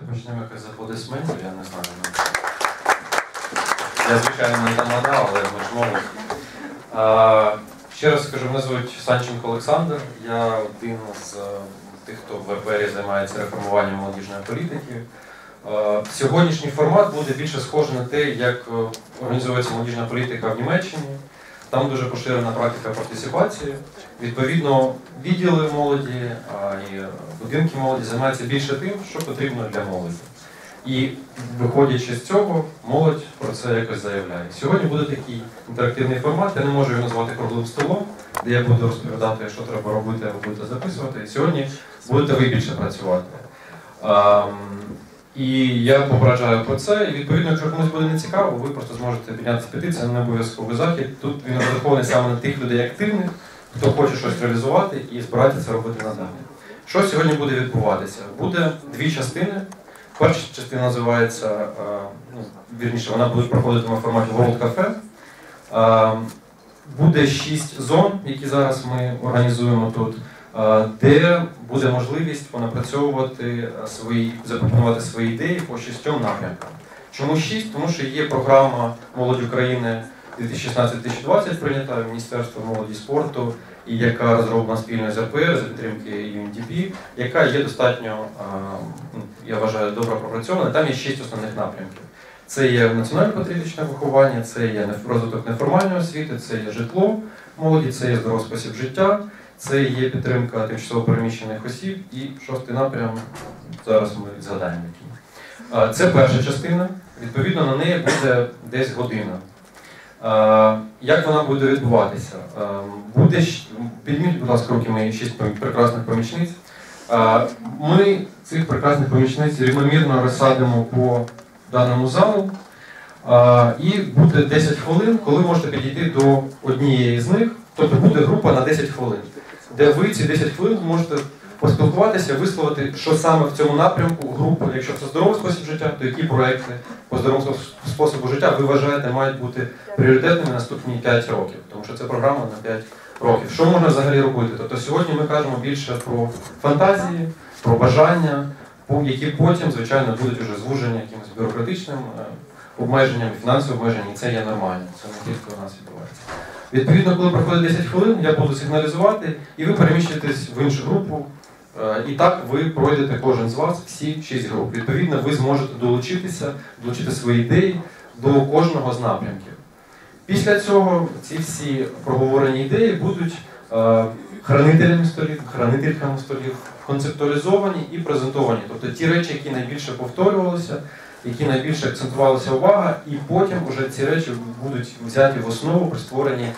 Давайте почнемо якось з аплодисментів, я не знаю. ну. Я, звичайно, не тамада, але ми ж. А, Ще раз скажу, мене звуть Санченко Олександр. Я один з е, тих, хто в РПРі займається реформуванням молодіжної політики. Е, Сьогоднішній формат буде більше схожий на те, як е, організовується молодіжна політика в Німеччині. Там дуже поширена практика партисипації. Відповідно, відділи молоді а, і будинки молоді займаються більше тим, що потрібно для молоді. І виходячи з цього, молодь про це якось заявляє. Сьогодні буде такий інтерактивний формат, я не можу його назвати круглим столом, де я буду розповідати, що треба робити, ви будете записувати. Сьогодні будете ви більше працювати. І я попереджаю про це. І відповідно, якщо комусь буде не цікаво, ви просто зможете підняти петицію, не обов'язковий захід. Тут він розрахований саме на тих людей активних, хто хоче щось реалізувати і збирається робити надалі. Що сьогодні буде відбуватися? Буде дві частини. Перша частина називається, е, ну, вірніше, вона буде проходити в форматі World Cafe. Е, Буде шість зон, які зараз ми організуємо тут, де буде можливість понапрацьовувати е, свої, запропонувати свої ідеї по шістьом напрямкам. Чому шість? Тому що є програма Молодь України 2016-2020 прийнята Міністерством молоді спорту, і яка розроблена спільно з РПР за підтримки UNDP, яка є достатньо, ну, я вважаю, добре пропрацьована. Там є шість основних напрямків. Це є національно-патріотичне виховання, це є розвиток неформальної освіти, це є житло молоді, це є здоровий спосіб життя, це є підтримка тимчасово переміщених осіб і шостий напрям. Зараз ми згадаємо. Це перша частина. Відповідно, на неї буде десь година. Як вона буде відбуватися? Буде підніміть, будь ласка, руки мої шість прекрасних помічниць. Ми цих прекрасних помічниць рівномірно розсадимо по даному залу. І буде 10 хвилин, коли можете підійти до однієї з них. Тобто буде група на 10 хвилин, де ви ці 10 хвилин можете поспілкуватися, висловити, що саме в цьому напрямку група, якщо це здоровий спосіб життя, то які проекти по здоровому способу життя ви вважаєте мають бути пріоритетними наступні 5 років, тому що це програма на 5 років. Що можна взагалі робити? Тобто сьогодні ми кажемо більше про фантазії, про бажання, які потім, звичайно, будуть уже звужені якимось бюрократичним е, обмеженням, фінансовим обмеженням, і це є нормально. Це не тільки у нас відбувається. Відповідно, коли проходить 10 хвилин, я буду сигналізувати, і ви переміщуєтесь в іншу групу. Е, І так ви пройдете кожен з вас всі 6 груп. Відповідно, ви зможете долучитися, долучити свої ідеї до кожного з напрямків. Після цього ці всі проговорені ідеї будуть е, хранителями столів, хранительками столів, концептуалізовані і презентовані. Тобто ті речі, які найбільше повторювалися, які найбільше акцентувалася увага, і потім вже ці речі будуть взяті в основу при створенні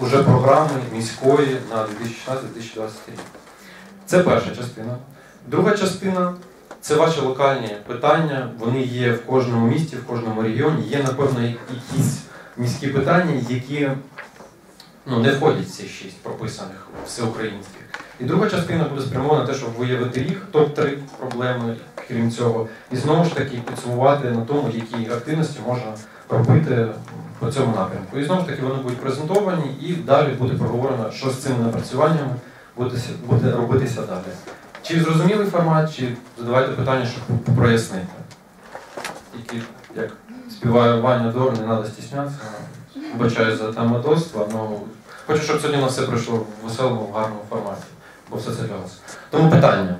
уже програми міської на 2016-2023 рік. Це перша частина. Друга частина це ваші локальні питання. Вони є в кожному місті, в кожному регіоні. Є, напевно, якісь міські питання, які ну, не входять ці шість прописаних всеукраїнських. І друга частина буде спрямована на те, щоб виявити їх, топ-3 проблеми, крім цього, і знову ж таки підсумувати на тому, які активності можна робити по цьому напрямку. І знову ж таки вони будуть презентовані, і далі буде проговорено, що з цими напрацюваннями буде, робитися далі. Чи зрозумілий формат, чи задавайте питання, щоб прояснити. Тільки як співає Ваня Дор, не треба стіснятися. Вибачаю за таматоство, але хочу, щоб сьогодні у нас все пройшло в веселому, гарному форматі, бо все це для вас. Тому питання.